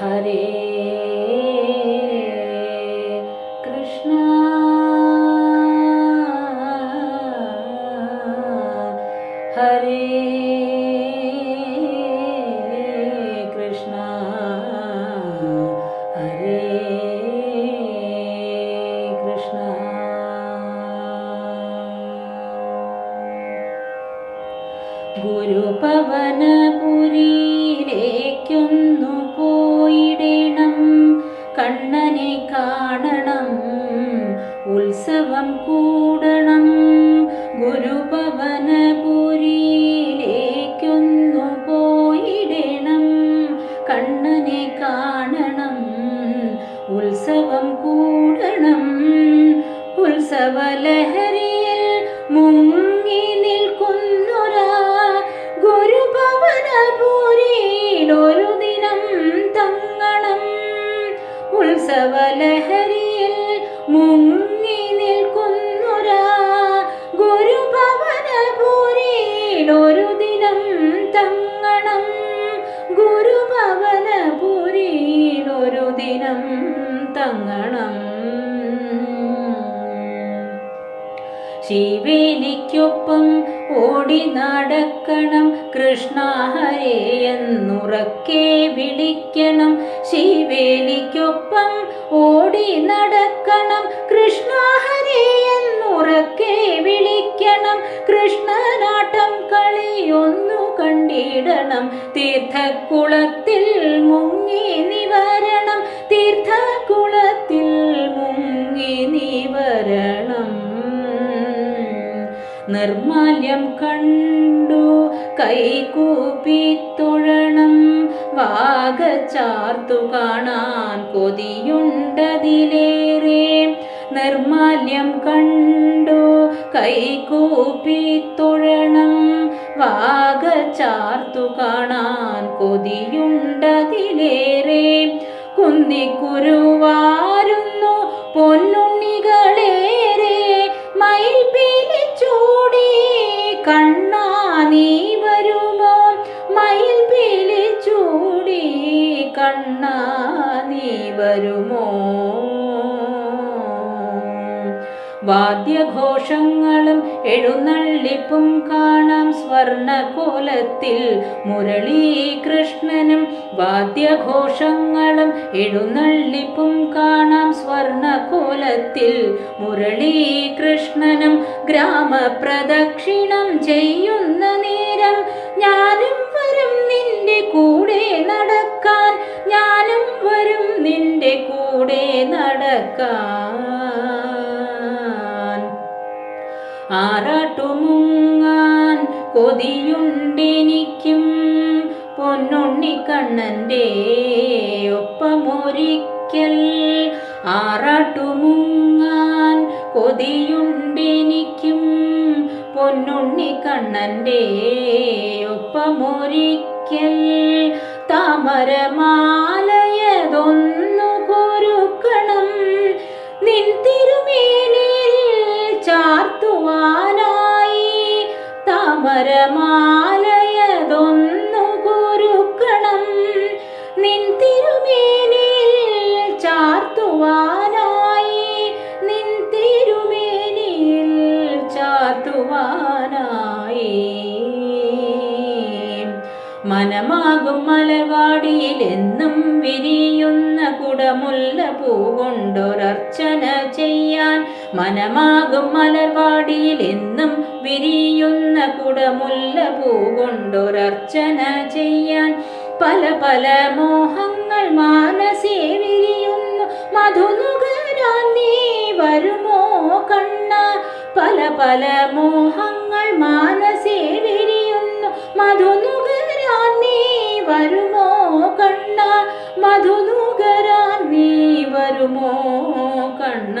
हरे कृष्ण। हरे कृष्ण। हरे कृष्ण। गुरुपवनपुरी ഉത്സവം കൂടണം. ഗുരുഭവനപുരിയിലേക്കൊന്നു പോയിടണം. കണ്ണനെ കാണണം. ഉത്സവം കൂടണം. ഉത്സവലഹരിയിൽ മുങ്ങി നിൽക്കുന്നൊരാ ഗുരുഭവനപുരിയിൽ ഒരു ദിനം തങ്ങണം. ഉത്സവലഹരിയിൽ ദിനം തങ്ങണം. ശിവേലിക്കൊപ്പം ഓടി നടക്കണം. കൃഷ്ണ ഹരേ എന്നുറക്കെ വിളിക്കണം. ശിവേലിക്കൊപ്പം ഓടി നടക്കണം. കൃഷ്ണ ഹരേ എന്നുറക്കെ വിളിക്കണം. കൃഷ്ണനാട്ടം കളിയൊന്നു കണ്ടിടണം. തീർത്ഥക്കുളത്തിൽ മുങ്ങി നിർമാല്യം കണ്ടു. കൈകൂപ്പി തൊഴണം. വാഗച്ചാർത്തു കാണാൻ കൊതിയുണ്ടതിലേറെ. നിർമാല്യം കണ്ടു. കൈകൂപ്പി തൊഴണം. വാഗച്ചാർത്തു കാണാൻ കൊതിയുണ്ടതിലേറെ. കുന്നിക്കുരുവാരുന്നു പൊന്നുണ്ണികളേറെ കണ്ണാ നീ വരുമോ? മയിൽ പീലിച്ചൂടി കണ്ണാ നീ വരുമോ? വാദ്യഘോഷങ്ങളും എഴുന്നള്ളിപ്പും കാണാം സ്വർണകോലത്തിൽ. മുരളീകൃഷ്ണനും വാദ്യഘോഷങ്ങളും എഴുന്നള്ളിപ്പും കാണാം സ്വർണകോലത്തിൽ. മുരളീകൃഷ്ണനും ഗ്രാമപ്രദക്ഷിണം ചെയ്യുന്ന നേരം ഞാനും വരും നിന്റെ കൂടെ നടക്കാൻ. ഞാനും വരും നിന്റെ കൂടെ നടക്കാൻ. ആറാട്ടുമുങ്ങാൻ കൊതിയുണ്ടെനിക്കും. പൊന്നുണ്ണിക്കണ്ണന്റെ ഒപ്പമൊരിക്കൽ ആറാട്ടുമുങ്ങാൻ കൊതിയുണ്ടെനിക്കും. പൊന്നുണ്ണിക്കണ്ണന്റെ ഒപ്പമൊരിക്കൽ താമരമാലയതൊന്നു താമരമാലയതൊന്നു കുരുക്കണം നിൻ തിരുമേനിൽ ചാർത്തുവാനായി. നിൻ തിരുമേനിൽ ചാർത്തുവാനായി. മനമാകും മലവാടിയിൽ എന്നും വിരിയുന്ന കുടമുല്ല പൂകൊണ്ടൊരർച്ചന ചെയ്യാൻ. മനമാകും മലർവാടിയിൽ എന്നും വിരിയുന്ന കുടമുല്ല പൂകൊണ്ടൊരർച്ചന ചെയ്യാൻ. പല പല മോഹങ്ങൾ മാനസേ വിരിയുന്നു. മധുനുകരാൻ നീ വരുമോ കണ്ണ? പല പല മോഹങ്ങൾ മാനസേ വിരിയുന്നു. മധുനുകരാൻ നീ വരുമോ കണ്ണ? മധുനുകരാൻ നീ വരുമോ കണ്ണ?